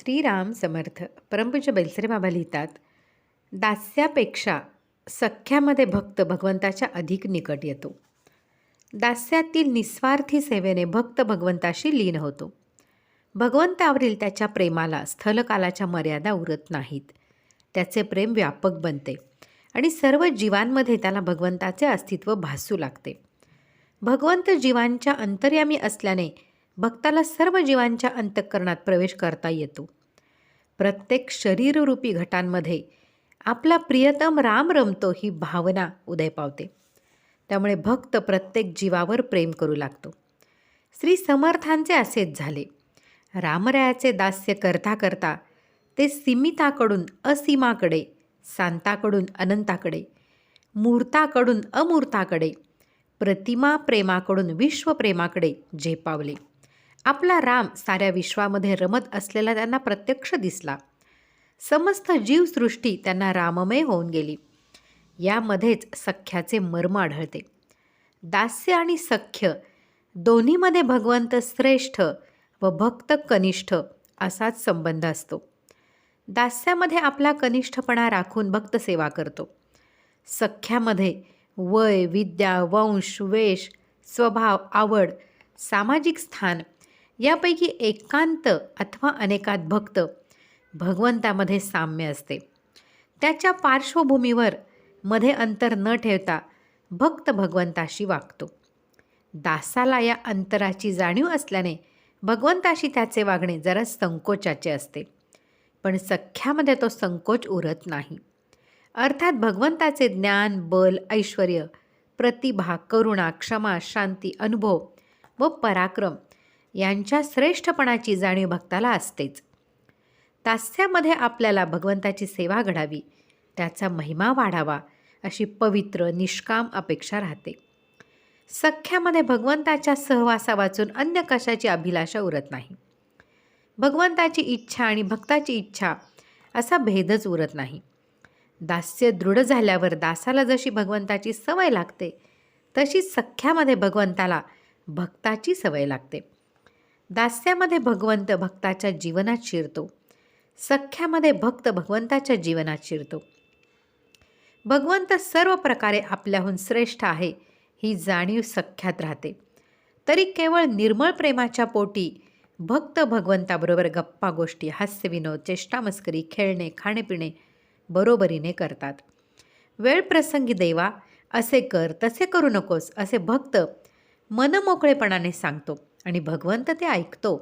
श्रीराम समर्थ परमपूज्य बैलसरे बाबा लिहितात दास्यापेक्षा सख्यामध्ये भक्त भगवंताच्या अधिक निकट येतो. दास्यातील निस्वार्थी सेवेने भक्त भगवंताशी लीन होतो. भगवंतावरील त्याच्या प्रेमाला स्थलकालाच्या मर्यादा उरत नाहीत. त्याचे प्रेम व्यापक बनते आणि सर्व जीवांमध्ये त्याला भगवंताचे अस्तित्व भासू लागते. भगवंत जीवांच्या अंतर्यामी असल्याने भक्ताला सर्व जीवांच्या अंतःकरणात प्रवेश करता येतो. प्रत्येक शरीररूपी घटांमध्ये आपला प्रियतम राम रमतो ही भावना उदय पावते. त्यामुळे भक्त प्रत्येक जीवावर प्रेम करू लागतो. श्री समर्थांचे असेच झाले. रामरायाचे दास्य करता करता ते सीमिताकडून असीमाकडे सांताकडून अनंताकडे मूर्ताकडून अमूर्ताकडे प्रतिमा प्रेमाकडून विश्वप्रेमाकडे झेपावले. आपला राम साऱ्या विश्वामध्ये रमत असलेला त्यांना प्रत्यक्ष दिसला. समस्त जीवसृष्टी त्यांना राममय होऊन गेली. यामध्येच सख्याचे मर्म आढळते. दास्य आणि सख्य दोन्हीमध्ये भगवंत श्रेष्ठ व भक्त कनिष्ठ असाच संबंध असतो. दास्यामध्ये आपला कनिष्ठपणा राखून भक्त सेवा करतो. सख्यामध्ये वय विद्या वंश वेश स्वभाव आवड सामाजिक स्थान यापैकी एकांत अथवा अनेकात भक्त भगवंतामध्ये साम्य असते. त्याच्या पार्श्वभूमीवर मध्ये अंतर न ठेवता भक्त भगवंताशी वागतो. दासाला या अंतराची जाणीव असल्याने भगवंताशी त्याचे वागणे जरा संकोचाचे असते. पण सख्यामध्ये तो संकोच उरत नाही. अर्थात भगवंताचे ज्ञान बल ऐश्वर प्रतिभा करुणा क्षमा शांती अनुभव व पराक्रम यांच्या श्रेष्ठपणाची जाणीव भक्ताला असतेच. दास्यामध्ये आपल्याला भगवंताची सेवा घडावी त्याचा महिमा वाढावा अशी पवित्र निष्काम अपेक्षा राहते. सख्यामध्ये भगवंताच्या सहवासा वाचून अन्य कशाची अभिलाषा उरत नाही? भगवंताची इच्छा आणि भक्ताची इच्छा असा भेदच उरत नाही. दास्य दृढ झाल्यावर दासाला जशी भगवंताची सवय लागते तशी सख्यामध्ये भगवंताला भक्ताची सवय लागते. दास्यामध्ये भगवंत भक्ताच्या जीवनात शिरतो. सख्यामध्ये भक्त भगवंताच्या जीवनात शिरतो. भगवंत सर्व प्रकारे आपल्याहून श्रेष्ठ आहे ही जाणीव सख्यात राहते. तरी केवळ निर्मळ प्रेमाच्या पोटी भक्त भगवंताबरोबर गप्पा गोष्टी हास्यविनोद चेष्टामस्करी खेळणे खाणेपिणे बरोबरीने करतात. वेळ प्रसंगी देवा असे कर तसे करू नकोस असे भक्त मनमोकळेपणाने सांगतो. आणि भगवंत ते ऐकतो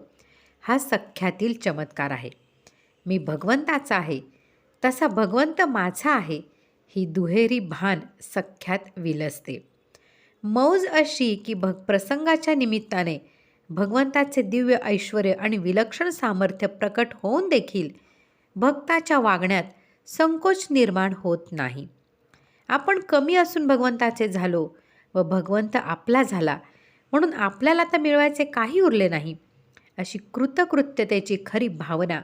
हा सख्यातील चमत्कार आहे. मी भगवंताचा आहे तसा भगवंत माझा आहे ही दुहेरी भान सख्यात विलसते. मौज अशी की भग प्रसंगाच्या निमित्ताने भगवंताचे दिव्य ऐश्वर आणि विलक्षण सामर्थ्य प्रकट होऊन देखील भक्ताच्या वागण्यात संकोच निर्माण होत नाही. आपण कमी असून भगवंताचे झालो व भगवंत आपला झाला म्हणून आपल्याला तर मिळवायचे काही उरले नाही. अशी कृतकृत्यतेची खरी भावना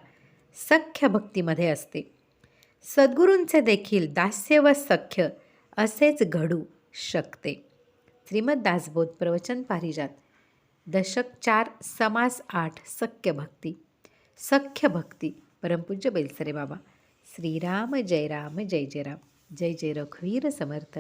सख्य भक्तीमध्ये असते. सद्गुरूंचे देखील दास्य व सख्य असेच घडू शकते. श्रीमद दासबोध प्रवचन पारिजात. दशक चार समास आठ सख्य भक्ती. सख्य भक्ती. परमपूज्य बेलसरे बाबा. श्रीराम जय राम जय जय राम. जय जय रघुवीर समर्थ.